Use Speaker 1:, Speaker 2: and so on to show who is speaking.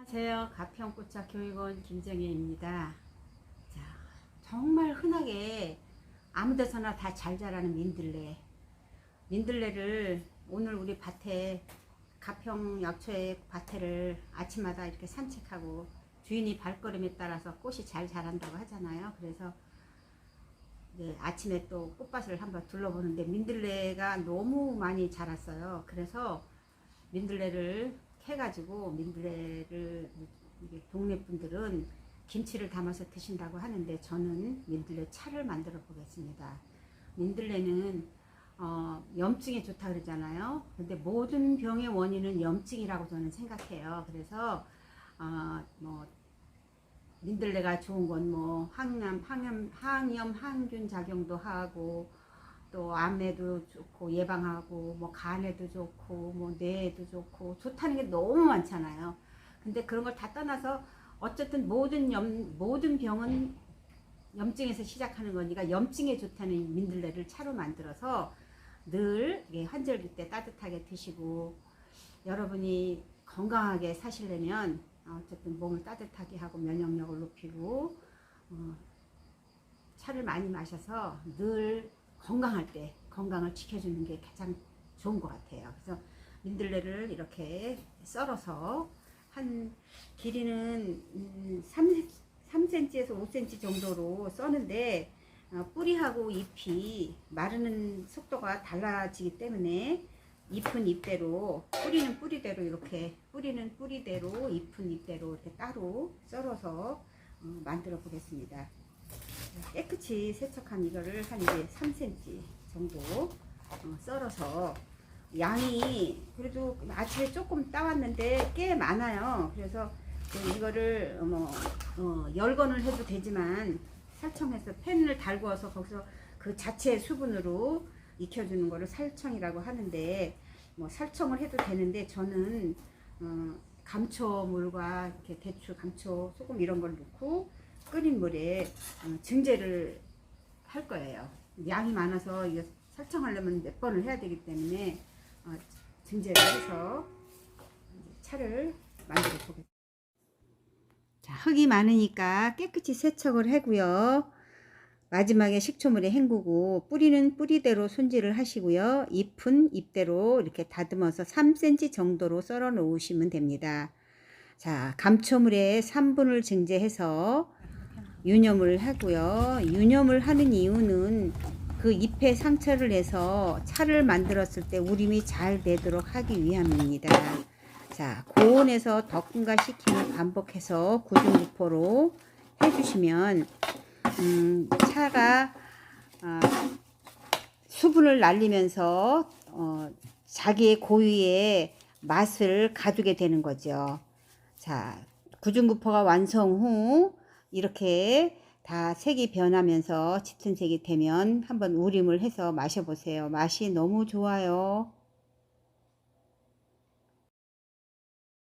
Speaker 1: 안녕하세요. 가평꽃차 교육원 김정혜입니다. 자, 정말 흔하게 아무 데서나 다 잘 자라는 민들레. 민들레를 오늘 우리 밭에 가평 약초의 밭에를 아침마다 이렇게 산책하고 주인이 발걸음에 따라서 꽃이 잘 자란다고 하잖아요. 그래서 네, 아침에 또 꽃밭을 한번 둘러보는데 민들레가 너무 많이 자랐어요. 그래서 민들레를 캐가지고 민들레를 동네 분들은 김치를 담아서 드신다고 하는데 저는 민들레 차를 만들어 보겠습니다. 민들레는 어, 염증에 좋다 그러잖아요. 근데 모든 병의 원인은 염증이라고 저는 생각해요. 그래서 어, 뭐 민들레가 좋은 건 뭐 항염, 항염, 항염, 항균 작용도 하고 또 암에도 좋고 예방하고 뭐 간에도 좋고 뭐 뇌에도 좋고 좋다는 게 너무 많잖아요. 근데 그런 걸 다 떠나서 어쨌든 모든 염 모든 병은 염증에서 시작하는 거니까 염증에 좋다는 민들레를 차로 만들어서 늘 환절기 때 따뜻하게 드시고 여러분이 건강하게 사시려면 어쨌든 몸을 따뜻하게 하고 면역력을 높이고 어, 차를 많이 마셔서 늘 건강할 때 건강을 지켜주는 게 가장 좋은 것 같아요. 그래서 민들레를 이렇게 썰어서 한 길이는 음, 3, 3cm에서 5cm 정도로 써는데 어, 뿌리하고 잎이 마르는 속도가 달라지기 때문에 잎은 잎대로 뿌리는 뿌리대로 이렇게 뿌리는 뿌리대로 잎은 잎대로 이렇게 따로 썰어서 어, 만들어 보겠습니다. 깨끗이 세척한 이거를 한 이제 3cm 정도 어, 썰어서 양이 그래도 아침에 조금 따왔는데 꽤 많아요. 그래서 그 이거를 어, 뭐 어, 열건을 해도 되지만 살청해서 팬을 달구어서 거기서 그 자체 수분으로 익혀주는 거를 살청이라고 하는데 뭐 살청을 해도 되는데 저는 어, 감초물과 이렇게 대추, 감초, 소금 이런 걸 넣고 끓인 물에 어, 증제를 할 거예요. 양이 많아서 이거 설정하려면 몇 번을 해야 되기 때문에 어, 증제를 해서 차를 만들어 보겠습니다. 자, 흙이 많으니까 깨끗이 세척을 하고요. 마지막에 식초물에 헹구고 뿌리는 뿌리대로 손질을 하시고요. 잎은 잎대로 이렇게 다듬어서 3cm 정도로 썰어 놓으시면 됩니다. 자, 감초물에 3분을 증제해서 유념을 하고요. 유념을 하는 이유는 그 잎에 상처를 내서 차를 만들었을 때 우림이 잘 되도록 하기 위함입니다. 자, 고온에서 덕분과 식힘을 반복해서 구중구포로 해주시면 음, 차가 아, 수분을 날리면서 어, 자기의 고유의 맛을 가두게 되는 거죠. 자, 구중구포가 완성 후 이렇게 다 색이 변하면서 짙은 색이 되면 한번 우림을 해서 마셔보세요. 맛이 너무 좋아요.